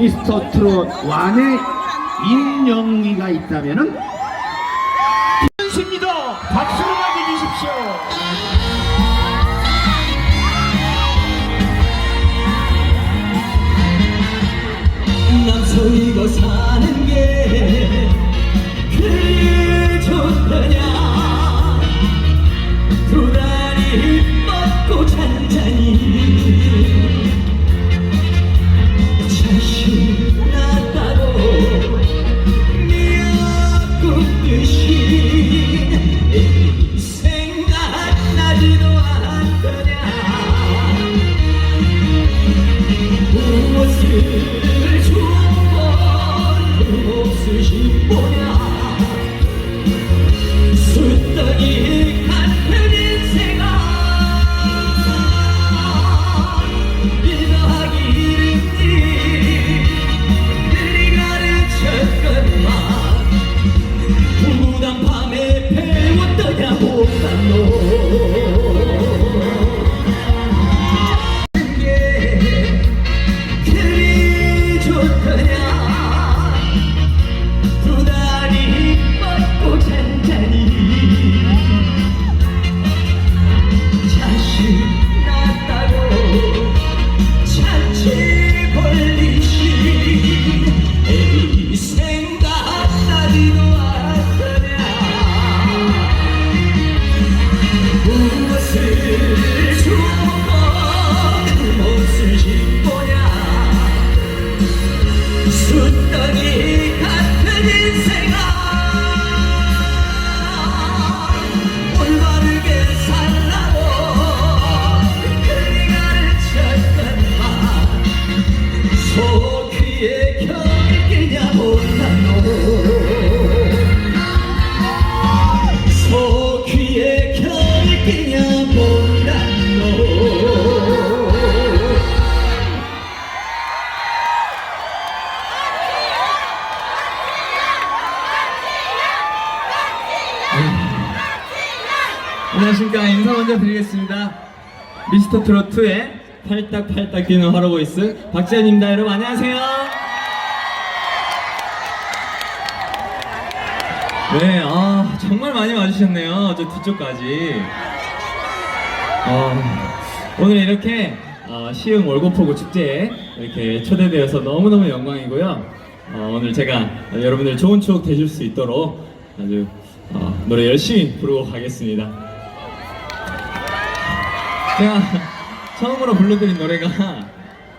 미스터 트롯 완의 임영미가 있다면은 입니다. 뛰는 화로보이스 박지현입니다. 여러분 안녕하세요. 네, 아 정말 많이 와주셨네요. 저 뒤쪽까지. 어, 오늘 이렇게 어, 시흥 월고포구 축제에 이렇게 초대되어서 너무너무 영광이고요. 어, 오늘 제가 여러분들 좋은 추억 되실 수 있도록 아주 어, 노래 열심히 부르고 가겠습니다. 제가 처음으로 불러드린 노래가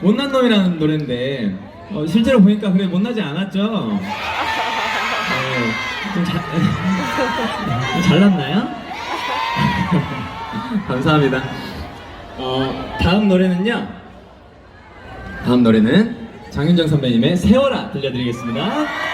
못난 놈이라는 노래인데 어, 실제로 보니까 그래 못나지 않았죠? 네, 좀 잘, 좀 잘났나요? 감사합니다. 어, 다음 노래는요. 다음 노래는 장윤정 선배님의 세월아 들려드리겠습니다.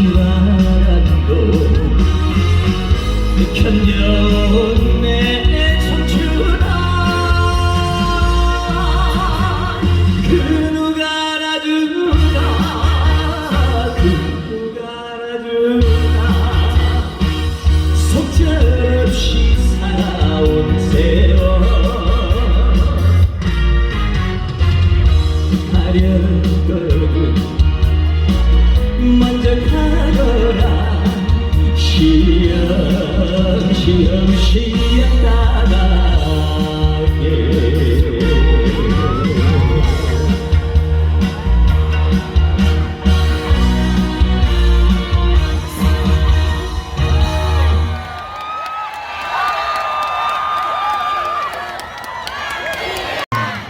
비바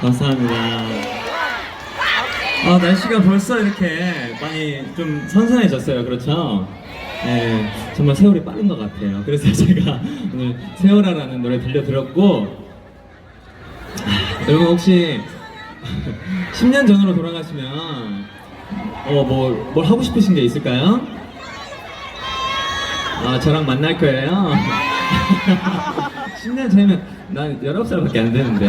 감사합니다. 아, 날씨가 벌써 이렇게 많이 좀 선선해졌어요. 그렇죠? 네, 정말 세월이 빠른 것 같아요. 그래서 제가 오늘 세월아라는 노래 들려드렸고, 아, 여러분 혹시 10년 전으로 돌아가시면, 어, 뭐, 뭘 하고 싶으신 게 있을까요? 아, 저랑 만날 거예요? 10년 전이면 난 19살밖에 안 되는데.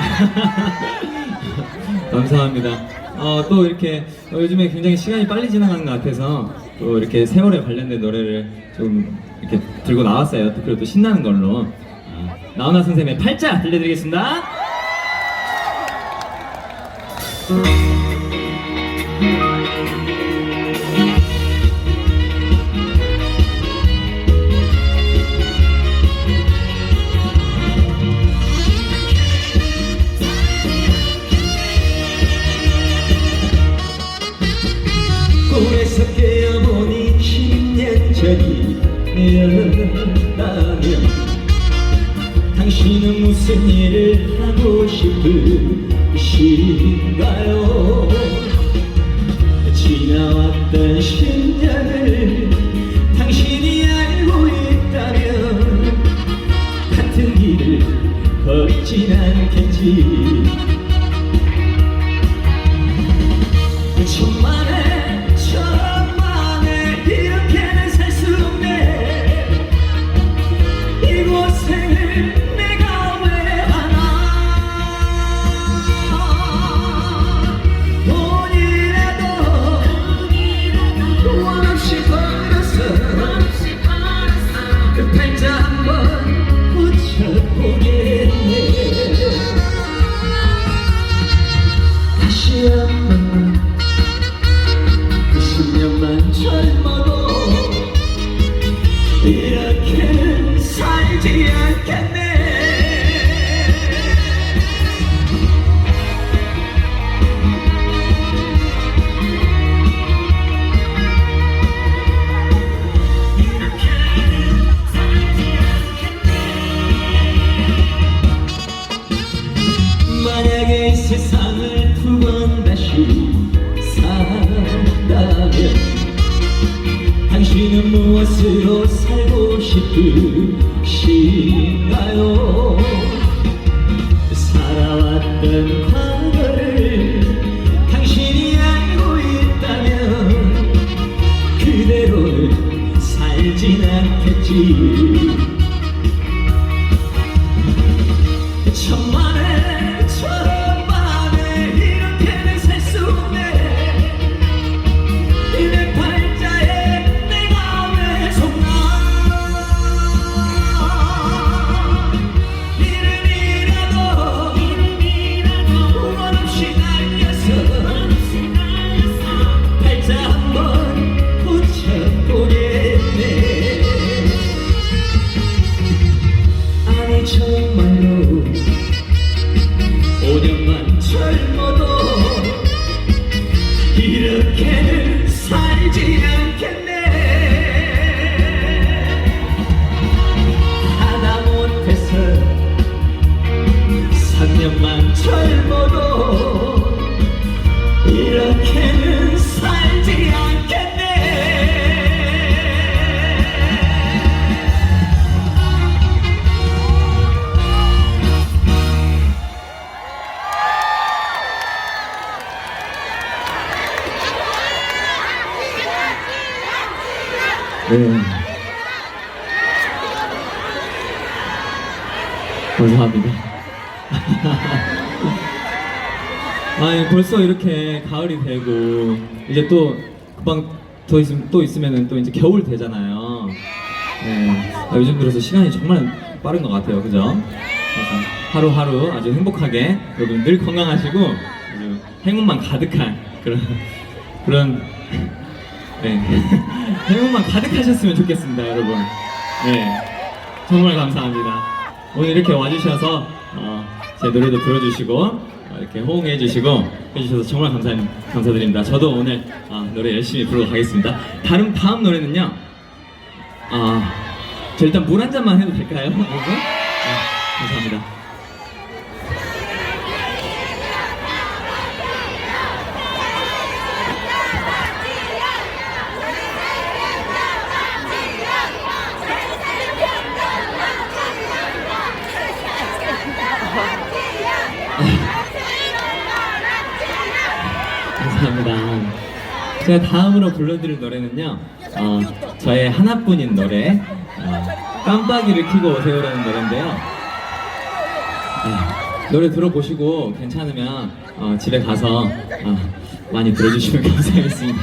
감사합니다. 어, 또 이렇게 어, 요즘에 굉장히 시간이 빨리 지나가는 것 같아서 또 이렇게 세월에 관련된 노래를 좀 이렇게 들고 나왔어요. 또 그리고 또 신나는 걸로. 어, 나훈아 선생님의 팔자 들려드리겠습니다. 세상을 두 번 다시 산다면 당신은 무엇으로 살고 싶으신가요? 살아왔던 감사합니다. 아니 벌써 이렇게 가을이 되고 이제 또 금방 더 있으면 또 있으면은 또 이제 겨울 되잖아요. 네. 아, 요즘 들어서 시간이 정말 빠른 것 같아요, 그죠? 하루하루 아주 행복하게 여러분 늘 건강하시고 아주 행운만 가득한 그런 그런 네. 행운만 가득하셨으면 좋겠습니다, 여러분. 네. 정말 감사합니다. 오늘 이렇게 와주셔서 어, 제 노래도 들어주시고 어, 이렇게 호응해 주시고 해주셔서 정말 감사 감사드립니다. 저도 오늘 어, 노래 열심히 부르고 가겠습니다. 다른 다음 노래는요. 아, 저 일단 물 한 잔만 해도 될까요, 여러분? 네, 감사합니다. 감사합니다. 제가 다음으로 불러드릴 노래는요, 어, 저의 하나뿐인 노래, 어, 깜빡이를 켜고 오세요라는 노래인데요. 네, 노래 들어보시고 괜찮으면 어, 집에 가서 어, 많이 들어주시면 감사하겠습니다.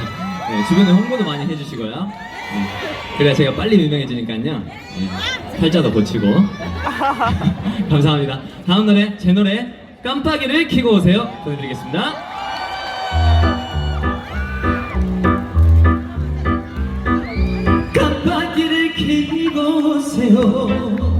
네, 주변에 홍보도 많이 해주시고요. 네, 그래야 제가 빨리 유명해지니까요. 네, 팔자도 고치고. 감사합니다. 다음 노래, 제 노래, 깜빡이를 켜고 오세요. 보여드리겠습니다. 켜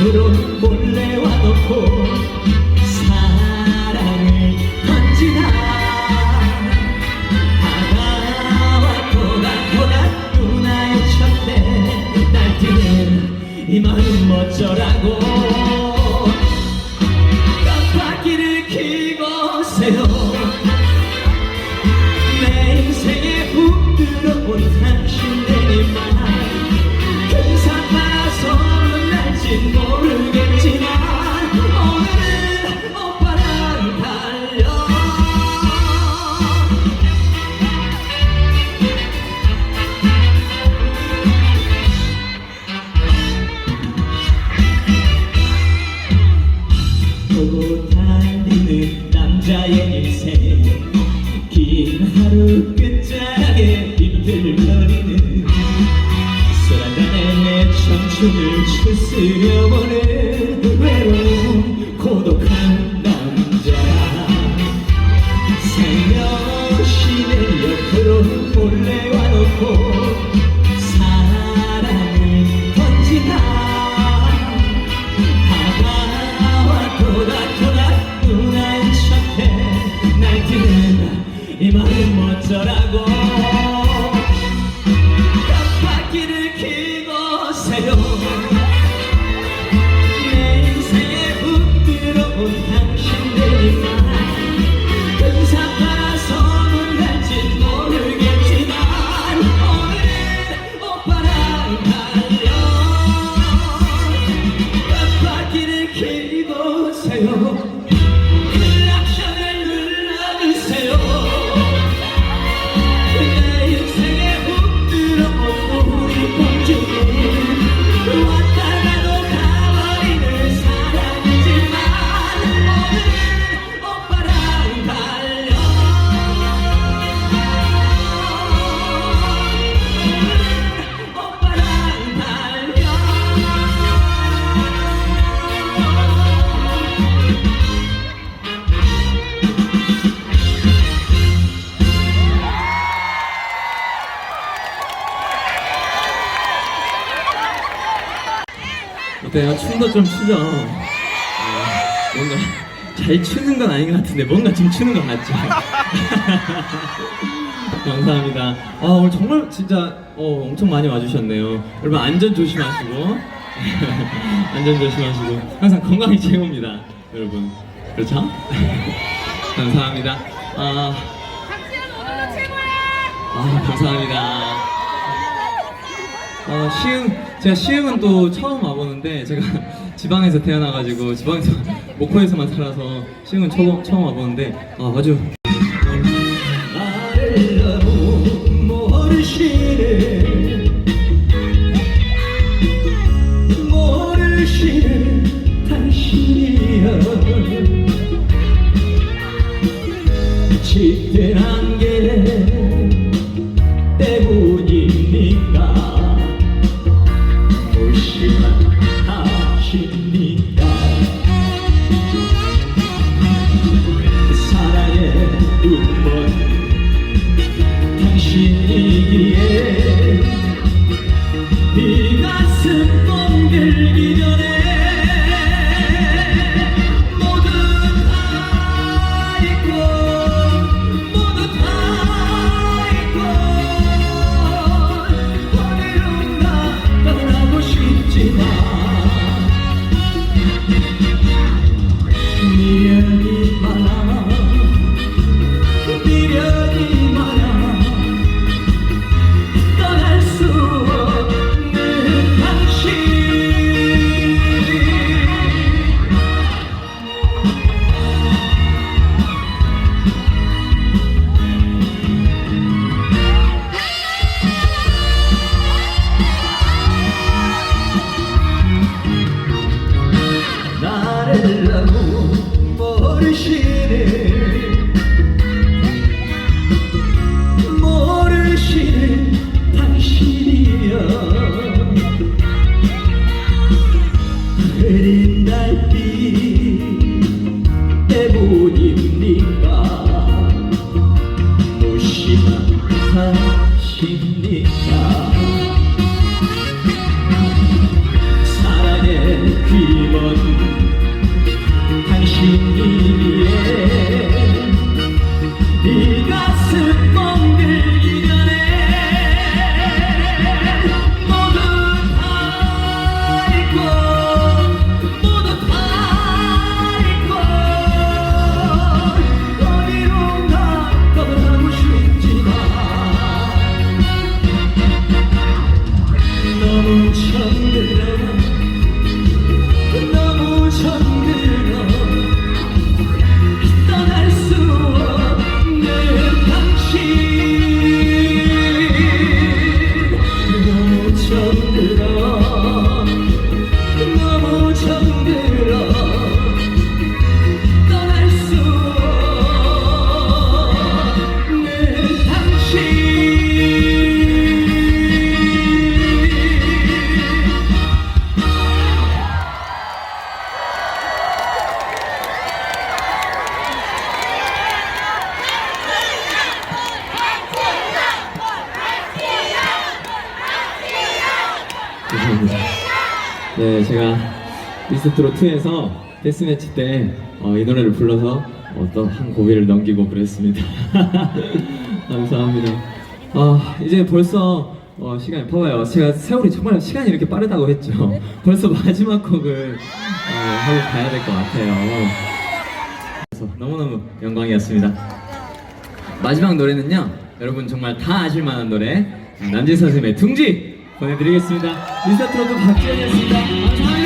옆으로 몰래 와놓고 남자의 인생 긴 하루 끝자락에 비틀거리는 쓰라단의 내 청춘을 추스려보는 외로운 고독한 좀 추죠? 어, 뭔가 잘 추는 건 아닌 것 같은데 뭔가 좀 추는 것 같죠? 감사합니다. 아 오늘 정말 진짜 어, 엄청 많이 와주셨네요. 여러분 안전 조심하시고 안전 조심하시고 항상 건강이 최고입니다, 여러분. 그렇죠? 감사합니다. 아, 아 감사합니다. 어, 시흥, 제가 시흥은 또 처음 와보는데, 제가 지방에서 태어나가지고, 지방에서, 목포에서만 살아서, 시흥은 처음, 처음 와보는데, 아, 아주. 제가 미스트로 2에서 데스매치 때이 노래를 불러서 어, 또한 고비를 넘기고 그랬습니다. 감사합니다. 아, 이제 벌써 어, 시간이 봐봐요. 제가 세월이 정말 시간이 이렇게 빠르다고 했죠. 벌써 마지막 곡을 어, 하고 가야 될 것 같아요. 그래서 너무너무 영광이었습니다. 마지막 노래는요, 여러분 정말 다 아실 만한 노래, 남진 선생님의 둥지 보내드리겠습니다. 미스터 트로트 박지현이었습니다. 감사합니다.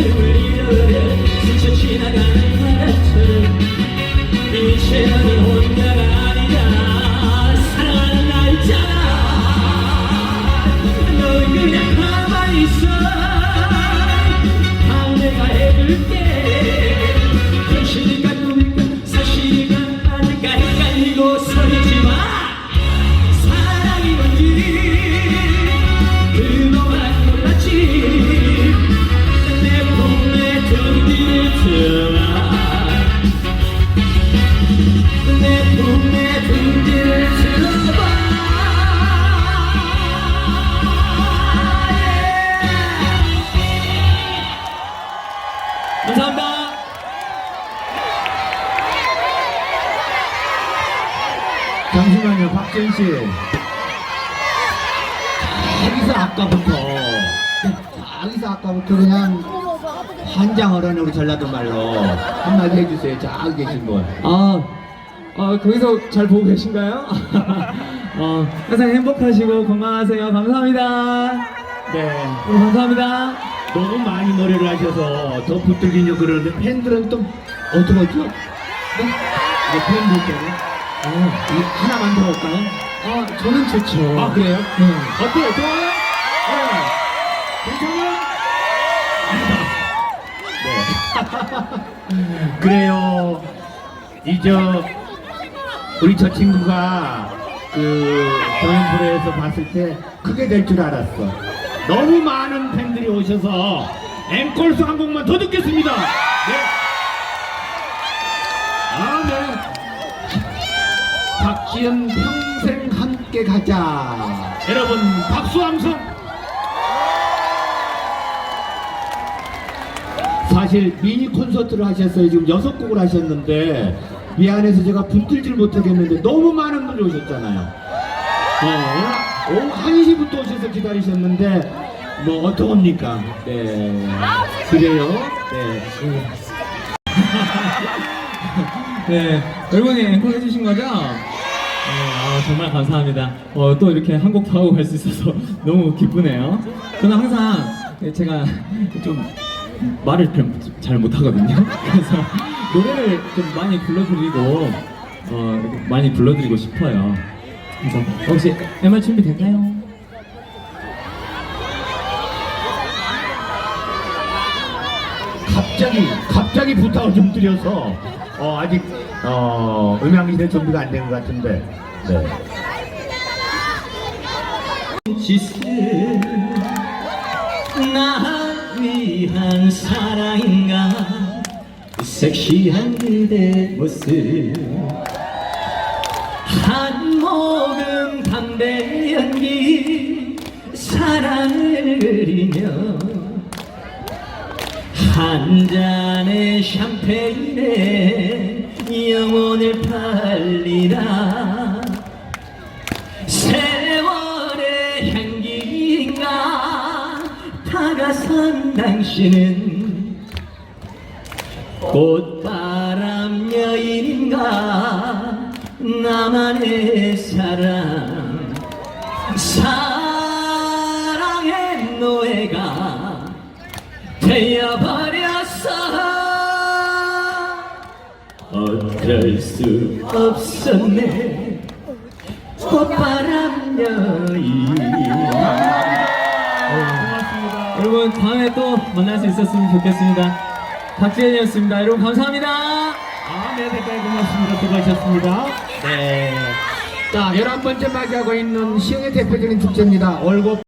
Hallelujah. 박지현 씨. 여기서 아까부터 여기서 아까부터 그냥 환장을 하는 우리 전라도 말로 한마디 해주세요. 저기 계신 분. 아, 아 거기서 잘 보고 계신가요? 어, 항상 행복하시고 건강하세요. 감사합니다. 네. 네, 감사합니다. 너무 많이 노래를 하셔서 더 붙들리려 그러는데 팬들은 또 어떡하죠? 네? 팬들 때문에 아, 이 하나만 더 올까요? 아 저는 좋죠. 아 그래요? 네. 어때요? 좋아요? 네. 괜찮아요? 네. 그래요. 이제 우리 저 친구가 그 동현프로에서 봤을 때 크게 될 줄 알았어. 너무 많은 팬들이 오셔서 앵콜송 한 곡만 더 듣겠습니다. 네. 지은 평생 함께 가자. 여러분 박수 함성. 사실 미니 콘서트를 하셨어요. 지금 여섯 곡을 하셨는데 미안해서 제가 붙들질 못하겠는데 너무 많은 분이 오셨잖아요. 어, 오늘 오후 1시부터 오셔서 기다리셨는데 뭐 어떡합니까? 네. 그래요? 네. 네, 여러분이 앵콜 해주신 거죠? 정말 감사합니다. 어, 또 이렇게 한 곡 더 하고 갈 수 있어서 너무 기쁘네요. 저는 항상 제가 좀 말을 별- 잘 못하거든요. 그래서 노래를 좀 많이 불러드리고, 어, 많이 불러드리고 싶어요. 그래서 혹시 MR 준비 됐나요? 갑자기 갑자기 부탁을 좀 드려서 어, 아직 어, 음향기대 준비가 안 된 것 같은데. 네. 짓을 나 위한 사랑인가? 섹시한 그대 모습. 한 모금 담배 연기 사랑을 그리며 한 잔의 샴페인에 영혼을 팔리라 당신은 꽃바람 여인인가? 나만의 사랑. 사랑의 노예가 되어버렸어. 어쩔 수 없었네. 꽃바람 여 다음에 또 만날 수 있었으면 좋겠습니다. 박지현이었습니다. 여러분, 감사합니다. 아, 네, 대단히 고맙습니다. 수고하셨습니다. 네. 자, 열한 번째 맞이하고 있는 시흥의 대표적인 축제입니다. 월급